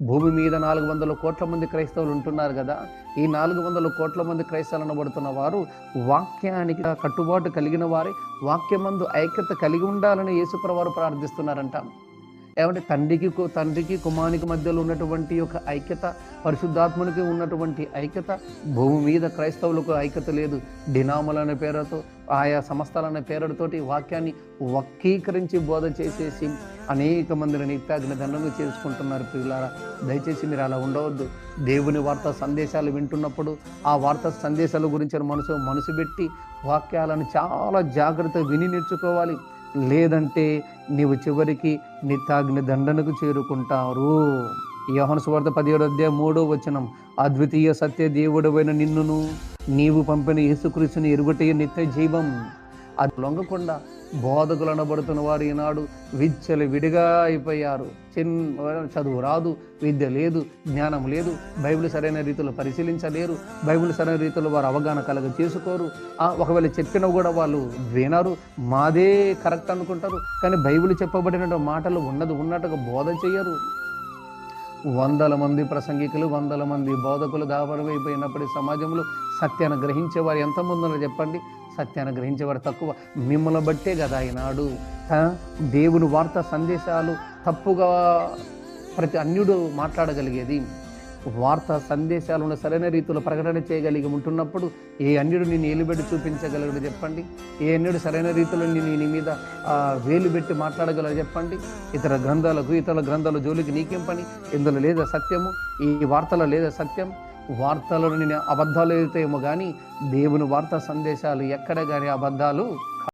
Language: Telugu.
భూమి మీద నాలుగు వందల కోట్ల మంది క్రైస్తవులు ఉంటున్నారు కదా ఈ నాలుగు వందల కోట్ల మంది క్రైస్తవులు అనబడుతున్న వారు వాక్యానికి కట్టుబాటు కలిగిన వారే వాక్యమందు ఐక్యత కలిగి ఉండాలని యేసుప్రవారు ప్రార్థిస్తున్నారంట. ఏమంటే తండ్రికి తండ్రికి కుమానికి మధ్యలో ఉన్నటువంటి ఒక ఐక్యత పరిశుద్ధాత్మనికి ఉన్నటువంటి ఐక్యత భూమి మీద క్రైస్తవులకు ఐక్యత లేదు. డినాములనే పేరుతో ఆయా సంస్థలనే పేరుతోటి వాక్యాన్ని వక్కీకరించి బోధ చేసేసి అనేక మందిని నిత్యాగ్ని దండంగా చేసుకుంటున్నారు పిల్లారా దయచేసి మీరు అలా ఉండవద్దు. దేవుని వార్త సందేశాలు వింటున్నప్పుడు ఆ వార్త సందేశాల గురించి మనసు మనసు పెట్టి వాక్యాలను చాలా జాగ్రత్త విని నేర్చుకోవాలి. లేదంటే నీవు చివరికి నిత్యాగ్ని దండనకు చేరుకుంటారు. యోహన సువార్త పదిహేడు అధ్యాయం మూడో వచనం. అద్వితీయ సత్య దేవుడవైన నిన్నును నీవు పంపిన యేసుక్రీస్తుని ఎరుగుటే నిత్య జీవం. అది లొంగకుండా బోధకులు అనబడుతున్న వారు ఈనాడు విద్యలు విడిగా అయిపోయారు. చిన్న చదువు రాదు విద్య లేదు జ్ఞానం లేదు బైబిల్ సరైన రీతిలో పరిశీలించలేరు బైబిల్ సరైన రీతిలో వారు అవగాహన కలగ చేసుకోరు. ఒకవేళ చెప్పినా కూడా వాళ్ళు వినరు మాదే కరెక్ట్ అనుకుంటారు. కానీ బైబిల్ చెప్పబడిన మాటలు ఉన్నది ఉన్నట్టుగా బోధ చేయరు వందల మంది ప్రసంగికులు వందల మంది బోధకులు దాపరమైపోయినప్పటి సమాజంలో సత్యాన్ని గ్రహించేవారు ఎంతమంది ఉన్నారో చెప్పండి? సత్యాన్ని గ్రహించేవారు తక్కువ. మిమ్మల్ని బట్టే కదా ఈనాడు. దేవుని వార్త సందేశాలు తప్పుగా ప్రతి అన్యుడు మాట్లాడగలిగేది. వార్తా సందేశాలను సరైన రీతిలో ప్రకటన చేయగలిగి ఉంటున్నప్పుడు ఏ అన్యుడు నేను ఏలుబెట్టి చూపించగలడు చెప్పండి? ఏ అన్యుడు సరైన రీతిలో నేను నీ మీద వేలు పెట్టి మాట్లాడగలడు చెప్పండి? ఇతర గ్రంథాలకు ఇతర గ్రంథాల జోలికి నీకేం పని? ఇందులో లేదా సత్యము? ఈ వార్తలో లేదా సత్యం? వార్తలలో నేను అబద్ధాలు అయితే ఏమో కానీ దేవుని వార్తా సందేశాలు ఎక్కడ కానీ అబద్ధాలు